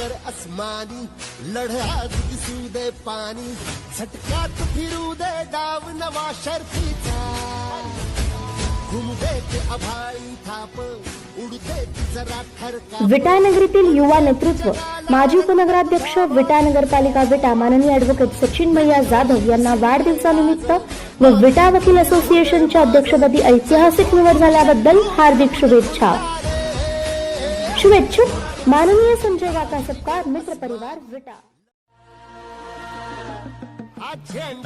कर अस्मानी लढ्यात दिसू दे पाणी. झटक्यात फिरू दे डाव नवा शर्फीचा ते ती विटानगरीतील युवा नेतृत्व माजी उपनगराध्यक्ष विटा नगरपालिका विटा माननीय ॲडव्होकेट सचिन भैया जाधव यांना वाढदिवसानिमित्त व विटा वकील असोसिएशनच्या अध्यक्षपदी ऐतिहासिक निवड झाल्याबद्दल हार्दिक शुभेच्छा. शुभेच्छुक. माननीय संजय काका सपकाळ मित्र परिवार विटा.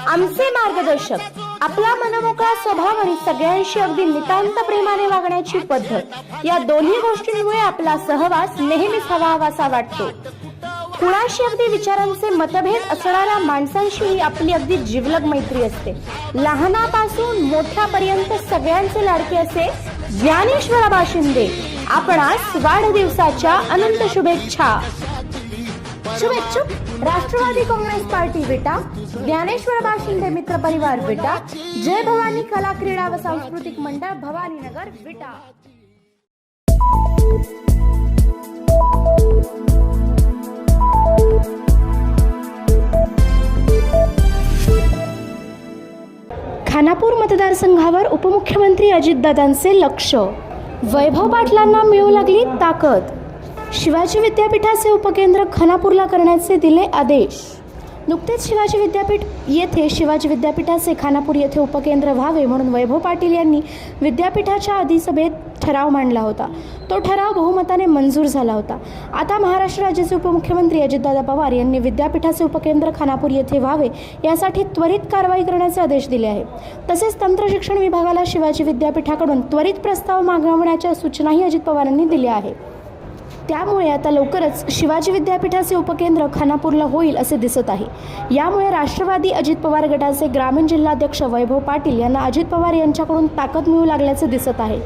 आमचे मार्गदर्शक आपला मनमोकळा स्वभाव आणि सगळ्यांशी अगदी नितांत प्रेमाने वागण्याची पद्धत या दोन्ही गोष्टींमुळे आपला सहवास नेहमीच हवा हवासा वाटतो. कुणाशी अगदी विचारांचे मतभेद असणाऱ्या माणसांशीही आपली अगदी जिवलग मैत्री असते. लहानापासून मोठ्यापर्यंत सगळ्यांचे लाडके असे ज्ञानेश्वर शिंदे. आपणास वाढदिवसाच्या अनंत शुभेच्छा. शुभेच्छुक राष्ट्रवादी काँग्रेस पार्टी विटा ज्ञानेश्वर बाशिंदे मित्र परिवार विटा जय भवानी कला क्रीडा व सांस्कृतिक मंडळ भवानीनगर विटा खानापूर मतदारसंघावर उपमुख्यमंत्री अजितदादांचे लक्ष वैभव पाटलांना मिळू लागली ताकद. शिवाजी विद्यापीठाचे उपकेंद्र खानापूरला करण्याचे दिले आदेश. नुकतेच शिवाजी विद्यापीठ येथे शिवाजी विद्यापीठाचे खानापूर येथे उपकेंद्र व्हावे म्हणून वैभव पाटील यांनी विद्यापीठाच्या अधिसभेत ठराव मांडला होता. तो ठराव बहुमताने मंजूर झाला होता. आता महाराष्ट्र राज्याचे उपमुख्यमंत्री अजितदादा पवार यांनी विद्यापीठाचे उपकेंद्र खानापूर येथे व्हावे यासाठी त्वरित कारवाई करण्याचे आदेश दिले आहे तसेच तंत्र शिक्षण विभागाला शिवाजी विद्यापीठाकडून त्वरित प्रस्ताव मागवण्याच्या सूचनाही अजित पवारांनी दिल्या आहे त्यामुळे आता लवकरच शिवाजी विद्यापीठाचे उपकेंद्र खानापूरला होईल असे दिसत आहे. यामुळे राष्ट्रवादी अजित पवार गटाचे ग्रामीण जिल्हाध्यक्ष वैभव पाटील यांना अजित पवार यांच्याकडून ताकद मिळू लागल्याचे दिसत आहे.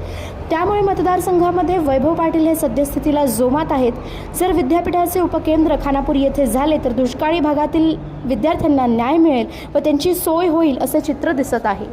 त्यामुळे मतदारसंघामध्ये वैभव पाटील हे सद्यस्थितीला जोमात आहेत. जर विद्यापीठाचे उपकेंद्र खानापूर येथे झाले तर दुष्काळी भागातील विद्यार्थ्यांना न्याय मिळेल व त्यांची सोय होईल असे चित्र दिसत आहे.